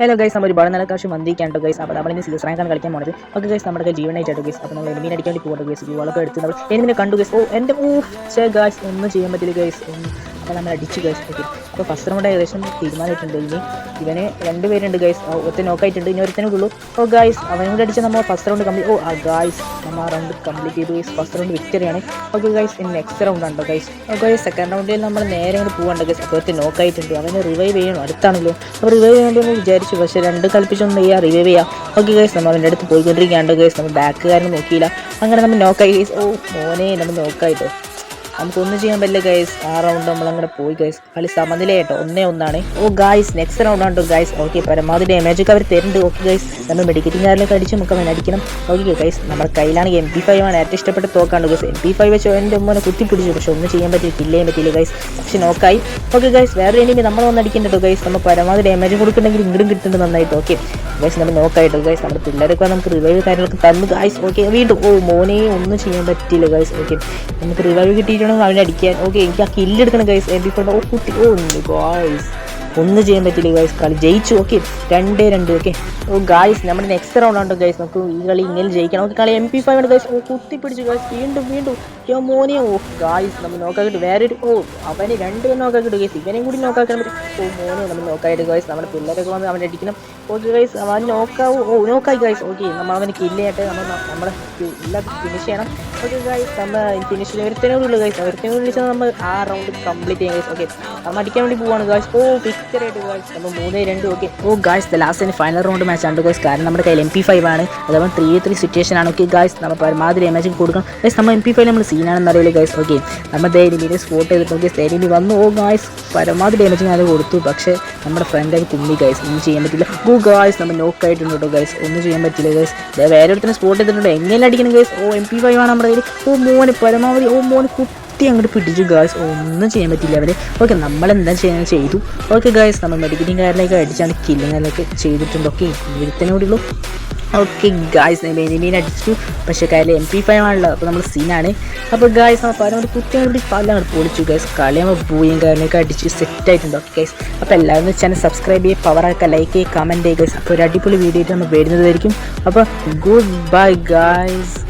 Hello guys നമ്മൾ ഒരുപാട് നല്ല കാശ് വന്നിരിക്കാണ്ടോ ഗൈസ് അപ്പോൾ നമ്മളിന്ന് സീസൺ റാങ്കാണ് കളിക്കാൻ പോണത്. ഓക്കെ ഗൈസ് നമ്മുടെ ജീവനായിട്ട് ഗൈസ് അപ്പോൾ നമ്മൾ മീൻ അടിക്കാൻ വേണ്ടി പോകുന്നത് ഗൈസ് യുവാളൊക്കെ എടുത്ത് നമ്മൾ എനിമിനെ കണ്ടു ഗൈസ് ഓ എന്റെ ഓ ചേ ഗൈസ് ഒന്നും ചെയ്യാൻ പറ്റില്ല ഗൈസ് അപ്പോൾ നമ്മൾ അടിച്ചു ഗൈസ് അപ്പോൾ ഫസ്റ്റ് റൗണ്ട് ഏകദേശം തീരുമാനമായിട്ടുണ്ട് ഇനി ഇവന് രണ്ട് പേരുണ്ട് ഗൈസ് ഒറ്റ നോക്കായിട്ടുണ്ട് ഇനി ഒരുത്തനേ ഉള്ളൂ. ഓ ഗൈസ് അവനും കൂടെ അടിച്ചാൽ നമ്മൾ ഫസ്റ്റ് റൗണ്ട് കംപ്ലീറ്റ് ഓ ആ ഗൈസ് നമ്മൾ ആ റൗണ്ട് കംപ്ലീറ്റ് ചെയ്തു. ഗൈസ് ഫസ്റ്റ് റൗണ്ട് വിക്ടറിയാണ് ഓക്കെ ഗൈസ് ഇനി നെക്സ്റ്റ് റൗണ്ട് ഉണ്ടോ ഗൈസ് ഓക്കെ സെക്കൻഡ് റൗണ്ടിൽ നമ്മൾ നേരെ അങ്ങോട്ട് പോകണ്ട ഗൈസ് അപ്പോൾ ഒറ്റ നോക്കായിട്ടുണ്ട് അവനെ റിവൈവ് ചെയ്യണം. അടുത്താണല്ലോ. അപ്പോൾ റിവൈവ് ചെയ്യണമെന്ന് വിചാരിച്ചു. പക്ഷേ രണ്ട് കളിപ്പിച്ചൊന്നും ചെയ്യാം റിവൈവ് ചെയ്യാം. ഓക്കെ ഗൈസ് നമ്മൾ അവന്റെ അടുത്ത് പോയിക്കൊണ്ടിരിക്കുകയാണ് ഗൈസ് നമ്മൾ ബാക്ക് കാരണം നോക്കിയില്ല. അങ്ങനെ നമ്മൾ നോക്കായി ഗൈസ് ഓ മോനെ നമ്മൾ നോക്കായിട്ടോ നമുക്കൊന്നും ചെയ്യാൻ പറ്റില്ല ഗൈസ് ആ റൗണ്ട് നമ്മൾ അങ്ങനെ പോയി ഗൈസ് കളി സമനിലയായിട്ടോ ഒന്നേ ഒന്നാണ്. ഓ ഗൈസ് നെക്സ്റ്റ് റൗണ്ട് ആണ് ഗൈസ് ഓക്കെ പരമാവധി ഡാമേജ് ഒക്കെ അവർ തരുന്നുണ്ട്. ഓക്കെ ഗൈസ് നമ്മൾ മെഡിക്കറ്റിംഗ് കാറിലൊക്കെ അടിച്ച് നമുക്ക് അവൻ അടിക്കണം ഓക്കെ ഗൈസ് നമ്മുടെ കയ്യിലാണെങ്കിൽ എം പി ഫൈവ് ആണ്. ഏറ്റവും ഇഷ്ടപ്പെട്ട തോക്കാണ് ഗൈസ് എം പി ഫൈവ് വെച്ച് എന്റെ ഉമ്മനെ കുത്തിപ്പിടിച്ചു പക്ഷെ ഒന്നും ചെയ്യാൻ പറ്റില്ല കില്ലേ പറ്റില്ല ഗൈസ് പക്ഷെ നോക്കായി. ഓക്കെ ഗൈസ് വേറെ എനിമി നമ്മൾ വന്ന് അടിക്കുന്നുണ്ടോ ഗൈസ് നമ്മൾ പരമാവധി ഡാമേജ് കൊടുക്കുന്നുണ്ടെങ്കിൽ ഇങ്ങോട്ടും കിട്ടുന്നുണ്ട് നന്നായിട്ട്. ഓക്കെ ഗൈസ് നമ്മൾ നോക്കായിട്ട് ഗൈസ് നമ്മുടെ പിള്ളേരൊക്കെ നമുക്ക് റിവൈവ് കാര്യങ്ങളൊക്കെ തന്നു. ഗൈസ് ഓക്കെ വീണ്ടും. ഓ മോനെ ഒന്നും ചെയ്യാൻ പറ്റില്ല ഗൈസ് ഓക്കെ നമുക്ക് റിവൈവ് കിട്ടിയിട്ടുണ്ടെങ്കിൽ അവനെ അടിക്കാൻ. ഓക്കെ എനിക്ക് ആ കില്ലെടുക്കണം ഗൈസ് എം പി ഓ കുട്ടി. ഓ ഗൈസ് ഒന്നും ചെയ്യാൻ പറ്റില്ല ഗൈസ് കളി ജയിച്ചു. ഓക്കെ രണ്ടേ രണ്ട്. ഓക്കെ ഓ ഗായ്സ് നമ്മുടെ നെക്സ്റ്റ് റൗണ്ട് ആണ് ഗൈസ് നമുക്ക് ഈ കളി ഇങ്ങനെ ജയിക്കണം. നമുക്ക് കളി എം പി ഫൈവ് ഓ കുത്തി പിടിച്ചു ഗൈസ് വീണ്ടും വീണ്ടും. യോ മോനെ. ഓ ഗായ്സ് നമ്മൾ നോക്കാക്കിട്ട് വേറെ ഒരു ഓ അവനെ രണ്ട് പേരും നോക്കാക്കിട്ട് ഗൈസ് ഇവനെയും കൂടി നോക്കാക്കാൻ പറ്റും. ഓ മോനെ നമ്മൾ നോക്കായിട്ട് ഗൈസ് നമ്മുടെ പിള്ളേരൊക്കെ വന്ന് അവനെ അടിക്കണം. ഓക്കെ ഗൈസ് അവൻ നോക്കാവൂ ഓ നോക്കായി ഗൈസ് ഓക്കെ നമ്മൾ അവന് കില്ലായിട്ട് നമ്മൾ നമ്മളെ എല്ലാം ഫിനിഷ് ചെയ്യണം. ഓക്കെ ഗൈസ് നമ്മൾ ഫിനിഷ് ഒരുത്തനെ ഉള്ളു ഗൈസ് ഒരുത്തനെ വിളിച്ചാൽ നമ്മൾ ആ റൗണ്ട് കംപ്ലീറ്റ് ചെയ്യാം ഗൈസ് ഓക്കെ നമ്മൾ അടിക്കാൻ വേണ്ടി പോവാണ് ഗൈസ് ഓ ഗൈസ് നമ്മൾ മൂന്നേ രണ്ട് ഓക്കെ ഓ guys last final round match ആണ് ഗൈസ് കാരണം നമ്മുടെ കയ്യിൽ എം ആണ്. അതേപോലെ ത്രീ ത്രീ സിറ്റുവേഷൻ ആണ്. ഓക്കെ ഗൈസ് നമ്മൾ പരമാവധി ഡാമേജ് കൊടുക്കണം. ഗൈസ് നമ്മൾ എം പി നമ്മൾ സീനാണെന്ന് അറിയില്ല ഗൈസ് ഓക്കെ നമ്മൾ ധൈര്യം സ്പോട്ട് ചെയ്തിട്ട് ഓക്കെ ധൈര്യം വന്നു. ഓ ഗൈസ് പരമാവധി ഡാമേജ് ഞാൻ കൊടുത്തു. പക്ഷേ നമ്മുടെ ഫ്രണ്ടായി കുമ്മി ഗൈസ് ഒന്നും ചെയ്യാൻ പറ്റില്ല. ഗൂ ഗായ്സ് നമ്മൾ നോക്ക് ആയിട്ടുണ്ട് ഗൈസ് ഒന്നും ചെയ്യാൻ പറ്റില്ല ഗൈസ് വേറെ ഒരുത്തിന് സ്പോട്ട് ചെയ്തിട്ടുണ്ട് എങ്ങനെ അടിക്കണം ഗൈസ് ഓ എം പി ഫൈവ് ആണ് നമ്മുടെ കയ്യിൽ ഓ മോന് പരമാവധി. ഓ മോന് കുത്തി അങ്ങോട്ട് പിടിച്ചു ഗായ്സ് ഒന്നും ചെയ്യാൻ പറ്റില്ല അവരെ ഓക്കെ നമ്മൾ എന്താ ചെയ്യാൻ ചെയ്തു? ഓക്കെ ഗായ്സ് നമ്മൾ മെഡിക്കറ്റിംഗ് കാരിലേക്ക് അടിച്ചാണ് കില്ലിംഗ് കാരിലേക്ക് ചെയ്തിട്ടുണ്ട്. ഓക്കെ ഇവിടുത്തന്നെ ഉള്ളൂ. ഓക്കെ ഗായ്സ് മെയിൻ അടിച്ചു. പക്ഷേ കയ്യിൽ എം പി ഫൈവ് ആണല്ലോ അപ്പോൾ നമ്മൾ സീനാണ് അപ്പോൾ ഗായ്സ് നമ്മൾ കൊണ്ട് കുത്തി അങ്ങോട്ട് പല അങ്ങോട്ട് പൊളിച്ചു ഗൈസ് കളി പോയും കാര്യങ്ങളൊക്കെ അടിച്ച് സെറ്റ് ആയിട്ടുണ്ട് ഓക്കെ ഗൈസ് അപ്പോൾ എല്ലാവരും ചാനൽ സബ്സ്ക്രൈബ് ചെയ്യുക പവറാക്കുക ലൈക്ക് ചെയ്യുക കമന്റ് ചെയ്യുക ഗൈസ് അപ്പോൾ ഒരു അടിപൊളി വീഡിയോ ആയിട്ട് നമ്മൾ വരുന്നതായിരിക്കും. അപ്പോൾ ഗുഡ് ബൈ ഗായ്സ്